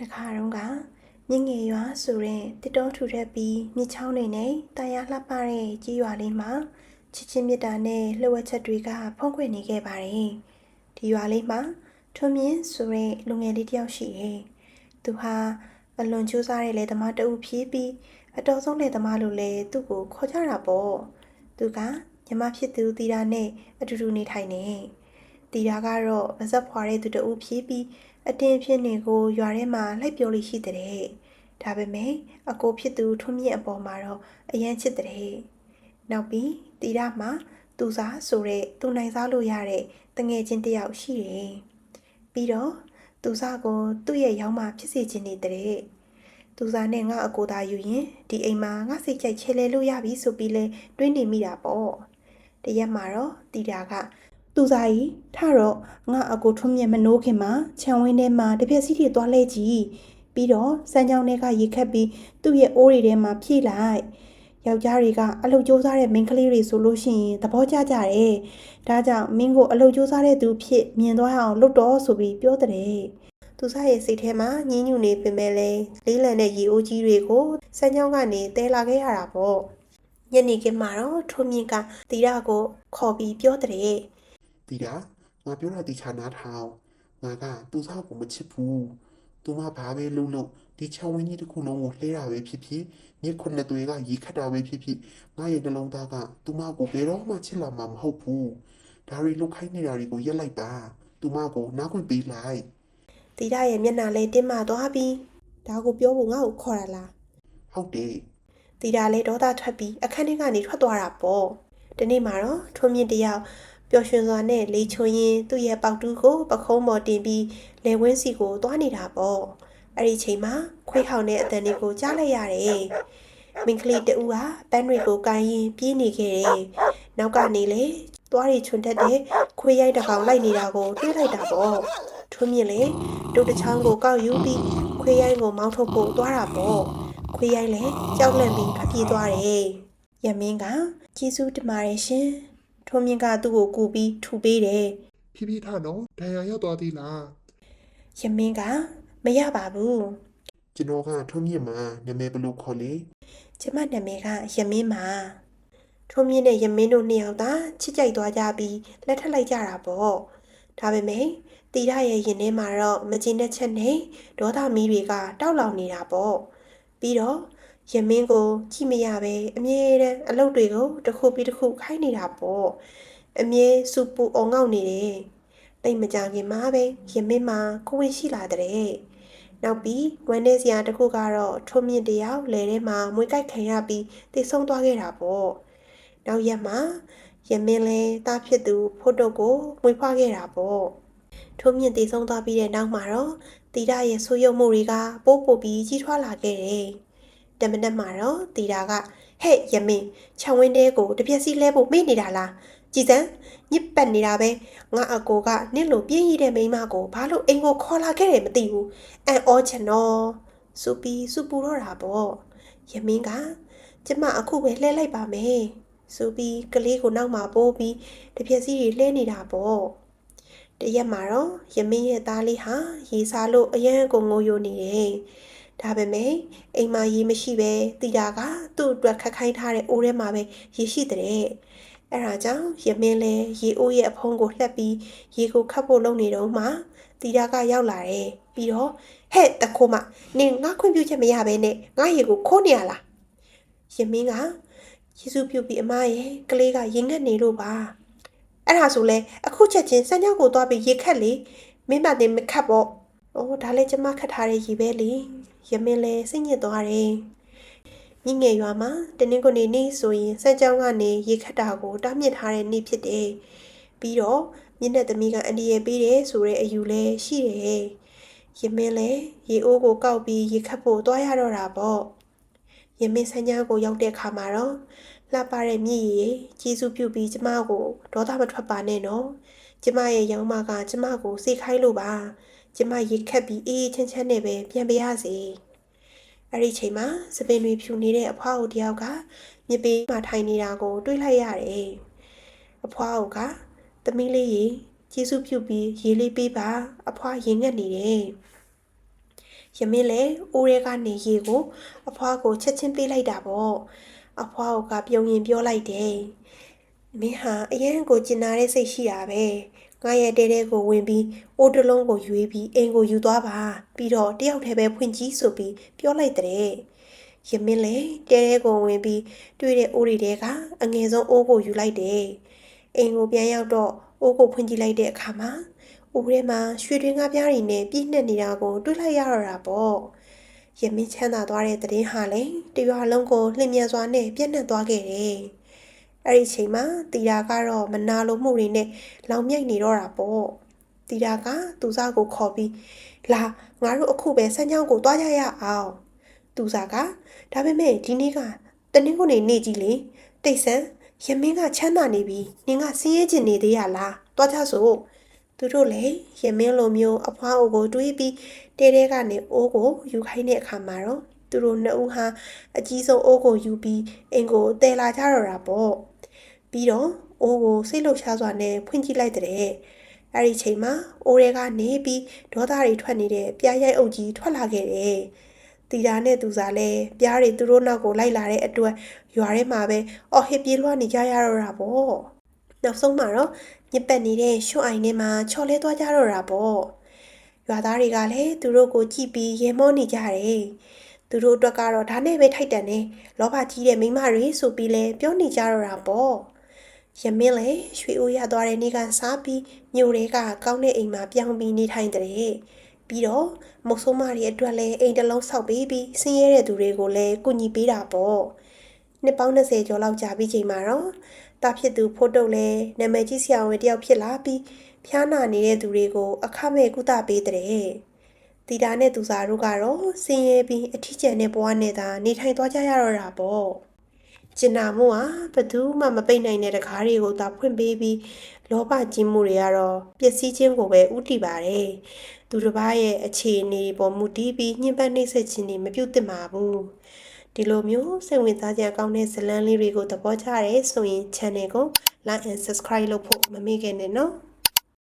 တခါတုန်းကမြင့်ငယ်ရွာဆိုတဲ့တစ်တောထူထပ်ပြီးမြစ်ချောင်းတွေနဲ့တာယာလှပတဲ့ကြီးရွာလေးမှာချစ်ချင်းမြတ်တာနဲ့လှုပ်ဝက်ချက်တွေကဖုံးကွယ်နေခဲ့ပါတယ်။ဒီရွာလေးမှာထွန်းမြင့်ဆိုတဲ့လူငယ်လေးတစ်ယောက်ရှိတယ်။သူဟာအလွန်ကြိုးစားတဲ့လေသမားတဦးဖြစ်ပြီးအတော်ဆုံးလေသမားလို့လည်းသူ့ကိုခေါ်ကြတာပေါ့။သူကညီမဖြစ်သူတီတာနဲ့အတူတူနေထိုင်နေ။တီ တာကတော့ဗဇက်ဖွာတဲ့သူတဦးဖြစ်ပြီးအတင်းဖြစ်နေကိုရွာထဲမှာလှိုက်ပြောလို့ရှိတဲ့။ဒါပေမဲ့အကိုဖြစ်သူထွန်းမြင့်အပေါ်မှာတော့အယမ်းချစ်တဲ့။နောက်ပြီးတီတာမှာသူစားဆိုတဲ့သူနိုင်စားလို့ရတဲ့တငယ်ချင်းတစ်ယောက်ရှိတယ်။ပြီးတော့သူစားကိုသူ့ရဲ့ရောင်းမှဖြစ်စေချင်နေတဲ့။သူစားနဲ့ငါအကိုသားယူရင်ဒီအိမ်မှာငါစိတ်ကြိုက်ချဲလဲလို့ရပြီဆိုပြီးလဲတွေးနေမိတာပေါ့။တရက်မှာတော့တီတာက သူစားကြီးထတော့ငါအကိုထွန်းမြတ်မနိုးခင်မှာခြံဝင်းထဲမှာတပြက်စီးတွေသွားလဲကြည့်ပြီးတော့စမ်းချောင်းထဲကရေခတ်ပြီးသူ့ရဲ့အိုးတွေထဲမှာဖြည့်လိုက်ယောက်ျားတွေကအလုပ်ကြိုးစားတဲ့မိန်းကလေးတွေဆိုလို့ရှိရင်သဘောကျကြတယ်ဒါကြောင့်မင်းကိုအလုပ်ကြိုးစားတဲ့သူဖြစ်မြင်သွားအောင်လုပ်တော့ဆိုပြီးပြောတဲ့သူစားရဲ့စိတ်ထဲမှာညှင်းညူနေပင်မဲ့လဲလေးလံတဲ့ရေအိုးကြီးတွေကိုစမ်းချောင်းကနေတဲလာခဲ့ရတာပေါ့ညနေခင်းမှာတော့ထွန်းမြင့်ကတီရကိုခေါ်ပြီးပြောတဲ့ တီတာငါပြောတာတီချာနားထောင်ငါကသူ့စားကိုမချစ်ဘူးသူမဘာပဲလုပ်လို့ဒီချောင်းဝင်းကြီးတစ်ခုလုံးကိုလှဲတာပဲဖြစ်ဖြစ်မြစ်ခုနှစ်သွေးကရေခတ်တာပဲဖြစ်ဖြစ်ငါရဲ့နှလုံးသားကသူမကိုဘယ်တော့မှချစ်လာမှာမဟုတ်ဘူးဒါရီလုတ်ခိုင်းနေတာတွေကိုရက်လိုက်ပါသူမကိုနားခွင့်ပေးလိုက်တီတာရဲ့မျက်နှာလေးတင်းမာသွားပြီးဒါကိုပြောဖို့ငါ့ကိုခေါ်ရလားဟုတ်တယ်တီတာလည်းဒေါသထွက်ပြီးအခန်းထဲကနေထွက်သွားတာပေါ့ဒီနေ့မှာတော့ထွန်းမြင့်တယောက် ပျော်ရွှင်စွာနဲ့လေချွန်ရင်သူ့ရဲ့ပေါက်တူးကိုပခုံးပေါ်တင်ပြီးလေဝင်းစီကိုသွားနေတာပေါ့အဲ့ဒီချိန်မှာခွေးဟောင်တဲ့အတန်လေးကိုကြားလိုက်ရတယ်မင်းကလေးတူကပန်းတွေကိုကိုင်းရင်ပြေးနေခဲ့တယ်နောက်ကနေလေသွားရီချွန်တတ်တဲ့ခွေးရိုက်တစ်ကောင်လိုက်နေတာကိုတွေ့လိုက်တာပေါ့ထွန်းမြင့်လေဒုတ်တစ်ချောင်းကိုကောက်ယူပြီးခွေးရိုက်ကိုမောင်းထုတ်ဖို့သွားတာပေါ့ခွေးရိုက်လည်းကြောက်လန့်ပြီးထွက်ပြေးသွားတယ်။ရမင်းကကျေးဇူးတင်ပါတယ်ရှင်။ ထုံးမြင့်ကသူ့ကိုကူပြီးထူပေးတယ်ဖြည်းဖြည်းထားနော်ဒဏ်ရာရောက်သွားသေးလား။ရမင်းကမရပါဘူးကျွန်တော်ကထုံးမြင့်မှာနာမည်ဘယ်လိုခေါ်လဲ။ကျမနာမည်ကရမင်းပါ။ထုံးမြင့်နဲ့ရမင်းတို့နှစ်ယောက်သာချစ်ကြိုက်သွားကြပြီးလက်ထပ်လိုက်ကြတာပေါ့။ဒါပေမဲ့တီရရဲ့ရင်ထဲမှာတော့မကျင်တဲ့ချက်နဲ့ဒေါသမီးတွေကတောက်လောင်နေတာပေါ့။ပြီးတော့ ရမင်းကိုကြည့်မရပဲအမြဲတမ်းအလုပ်တွေကိုတစ်ခုပြီးတစ်ခုခိုင်းနေတာပေါ့။အမြဲစူပူအောင်ငေါက်နေတယ်။တိတ်မကြခင်မှာပဲရမင်းမှာကိုဝင်ရှိလာတဲ့။နောက်ပြီးဝမ်းနေစရာတစ်ခုကတော့ထုံးမြင့်တယောက်လယ်ထဲမှာမွေးကြိုက်ခံရပြီးတိတ်ဆုံးသွားခဲ့တာပေါ့။နောက်ရက်မှာရမင်းလဲတားဖြစ်သူဖိုးတုတ်ကိုမွေးဖွားခဲ့တာပေါ့။ထုံးမြင့်တိတ်ဆုံးသွားပြီးတဲ့နောက်မှာတော့တီရရဲ့ဆိုးရုံမှုတွေကပိုးပို့ပြီးကြီးထွားလာခဲ့တယ်။ တမနက်မှာတော့တီတာကဟဲ့ရမင်းခြံဝင်းတဲကိုတပြက်စီလဲဖို့မေ့နေတာလားကြည်စမ်းညစ်ပတ်နေတာပဲငါအကိုကနင့်လိုပြင်းရည်တဲ့မိန်းမကိုဘာလို့အိမ်ကိုခေါ်လာခဲ့တယ်မသိဘူးအန်အောချင်တော့စူပီစူပူတော့တာပေါ့ရမင်းကကျမအခုပဲလှဲလိုက်ပါမယ်စူပီကလေးကိုနောက်မှာပိုးပြီးတပြက်စီတွေလှဲနေတာပေါ့တရက်မှာတော့ရမင်းရဲ့သားလေးဟာရေစားလို့အရန်ကိုငိုယိုနေတယ် ဒါပေမဲ့အိမ်မှာရေမရှိပဲတီတာကသူ့အတွက်ခက်ခိုင်းထားတဲ့အိုးထဲမှာပဲရေရှိတဲ့အဲ့ဒါကြောင့်ရမင်းလဲရေအိုးရဲ့အဖုံးကိုလှက်ပြီးရေကိုခတ်ဖို့လုပ်နေတော့မှတီတာကရောက်လာတယ်ပြီးတော့ဟဲ့တခိုးမနင်ငါခွင့်ပြုချက်မရဘဲနဲ့ငါရေကိုခိုးနေရလားရမင်းကယေစုပြုတ်ပြီးအမရဲ့ကလေးကရင်ငတ်နေလို့ပါအဲ့ဒါဆိုလဲအခုချက်ချင်းစမ်းကြောက်ကိုသွားပြီးရေခတ်လေမင်းမတင်မခတ်ပေါ့အိုးဒါလည်းကျမခတ်ထားတဲ့ရေပဲလေ ရမင်းလဲစိတ်ညစ်သွားတယ်မြင့်ငယ်ရွာမှာတနင်္ဂနွေနေ့ဆိုရင်စက်ကြောင်းကနေရေခတ်တာကိုတားမြစ်ထားတဲ့နေ့ဖြစ်တယ်။ပြီးတော့မြင့်တဲ့သမီးကအန်ဒီရဲ့ပေးတယ်ဆိုတဲ့အယူလဲရှိတယ်။ရမင်းလဲရေအိုးကိုကောက်ပြီးရေခတ်ဖို့သွားရတော့တာပေါ့။ရမင်းဆန်းချောင်းကိုရောက်တဲ့အခါမှာတော့ လှပတဲ့မြည်ရည်ကျေးဇူးပြုပြီးကျမကိုဒေါသမထွက်ပါနဲ့နော်။ကျမရဲ့ရောင်းမကကျမကိုစိတ်ခိုင်းလို့ပါ။ကျမရေခတ်ပြီးအေးအေးချမ်းချမ်းနဲ့ပဲပြန်ပြရစီ။အဲ့ဒီချိန်မှာစပင်တွေဖြူနေတဲ့အဖွားအိုတယောက်ကမြစ်ပေးမှာထိုင်နေတာကို တွေးလိုက်ရတယ်။အဖွားအိုကသမီးလေးရေကျေးဇူးပြုပြီးရေလေးပေးပါအဖွားရင်ငတ်နေတယ်ယမင်းလည်းအိုးရဲကနေရေကို အဖွားကိုချက်ချင်းပေးလိုက်တာပေါ့ အဖွားကပြုံရင်ပြောလိုက်တယ်မင်းဟာအရန်ကိုကျင်နာတဲ့စိတ်ရှိတာပဲငါရဲ့တဲတဲကိုဝင်ပြီးအိုးတစ်လုံးကိုယူပြီးအိမ်ကိုယူသွားပါပြီးတော့တယောက်တည်းပဲဖွင့်ကြည့်ဆိုပြီးပြောလိုက်တဲ့ယမင်းလည်းတဲတဲကိုဝင်ပြီးတွေ့တဲ့အိုးတွေတဲကအငယ်ဆုံးအိုးကိုယူလိုက်တယ်အိမ်ကိုပြန်ရောက်တော့အိုးကိုဖွင့်ကြည့်လိုက်တဲ့အခါမှာ။ဦးထဲမှာရွှေတွင်းကားပြားတွေနဲ့ပြည့်နှက်နေတာကိုတွေ့လိုက်ရတော့တာပေါ့။ ရမင်းချမ်းသာသွားတဲ့သတင်းဟာလည်းတရွာလုံးကိုလျင်မြန်စွာနဲ့ပြန့်နှံ့သွားခဲ့တယ်။အဲ့ဒီအချိန်မှာတီတာကတော့မနာလိုမှုတွေနဲ့လောင်မြိုက်နေတော့တာပေါ့။တီတာကသူစားကိုခေါ်ပြီးလာငါတို့အခုပဲစမ်းချောင်းကိုတွားကြရအောင်။သူစားကဒါပေမဲ့ဒီနေ့ကတနင်္ဂနွေနေ့ကြီးလေတိတ်ဆန်းရမင်းကချမ်းသာနေပြီနင်ကစင်းရဲကျင်နေသေးရလားတွားကြစို့ သူတို့လည်းရမင်းလိုမျိုးအဖွားအိုကိုတွေးပြီးတဲတဲကနေအိုးကိုယူခိုင်းတဲ့အခါမှာတော့သူတို့နှစ်ဦးဟာအကြီးဆုံးအိုးကိုယူပြီးအင်ကိုတဲလာကြတော့တာပေါ့ပြီးတော့အိုးကိုစိတ်လှုပ်ရှားစွာနဲ့ဖွင့်ကြည့်လိုက်တဲ့အဲ့ဒီချိန်မှာအိုးတွေကနေပြီးဒေါသတွေထွက်နေတဲ့ပြားရိုက်အုပ်ကြီးထွက်လာခဲ့တယ်တီတာနဲ့သူစားလဲပြားတွေသူတို့နောက်ကိုလိုက်လာတဲ့အတွက်ရွာထဲမှာပဲအော်ဟစ်ပြေးလွှားနေကြရတော့တာပေါ့နောက်ဆုံးမှာတော့ ညစ်ပတ်နေတဲ့ရွှွအိုင်ထဲမှာချော်လဲသွားကြတော့တာပေါ့ရွာသားတွေကလည်းသူတို့ကိုကြည့်ပြီးရေမောနေကြတယ်သူတို့အတွက်ကတော့ဒါနဲ့ပဲထိုက်တန်တယ်လောဘကြီးတဲ့မိန်းမတွေဆိုပြီးလဲပြောနေကြတော့တာပေါ့ရမင်းလည်းရွှေအိုးရသွားတဲ့နေ့ကစားပြီးမြို့တွေကကောင်းတဲ့အိမ်မှာပြောင်းပြီးနေထိုင်တဲ့ပြီးတော့မုတ်ဆိုးမတွေအတွက်လည်းအိမ်တစ်လုံးဆောက်ပေးပြီးဆင်းရဲတဲ့သူတွေကိုလည်းကူညီပေးတာပေါ့နှစ်ပေါင်း20ကျော်လောက်ကြာပြီးချိန်မှာတော့ တာဖြစ်သူဖိုးတုတ်လဲနာမည်ကြီးဆရာဝန်တယောက်ဖြစ်လာပြီးဖျားနာနေတဲ့သူတွေကို အခမဲ့ကုသပေးတဲ့တီတာနဲ့သူစားတို့ကတော့ဆင်းရဲပြီးအထီးကျန်တဲ့ဘဝနဲ့သာနေထိုင်သွားကြရတော့တာပေါ့ကျင်နာမှုဟာဘယ်သူမှမပိတ်နိုင်တဲ့တကားတွေကိုသာဖွင့်ပေးပြီးလောဘကြီးမှုတွေကတော့ပျက်စီးခြင်းကိုပဲဥတည်ပါတယ်သူတစ်ပါးရဲ့အခြေအနေပေါ်မူတည်ပြီးညှဉ်းပန်းနှိပ်စက်ခြင်းတွေမပြုတ်သင့်ပါဘူး ဒီလိုမျိုးစိတ်ဝင်စားကြကောင်းတဲ့ဇာတ်လမ်းလေးတွေကိုသဘောကျရဲဆိုရင် channel ကို like and subscribe လုပ်ဖို့မမေ့ခဲ့နဲ့နော်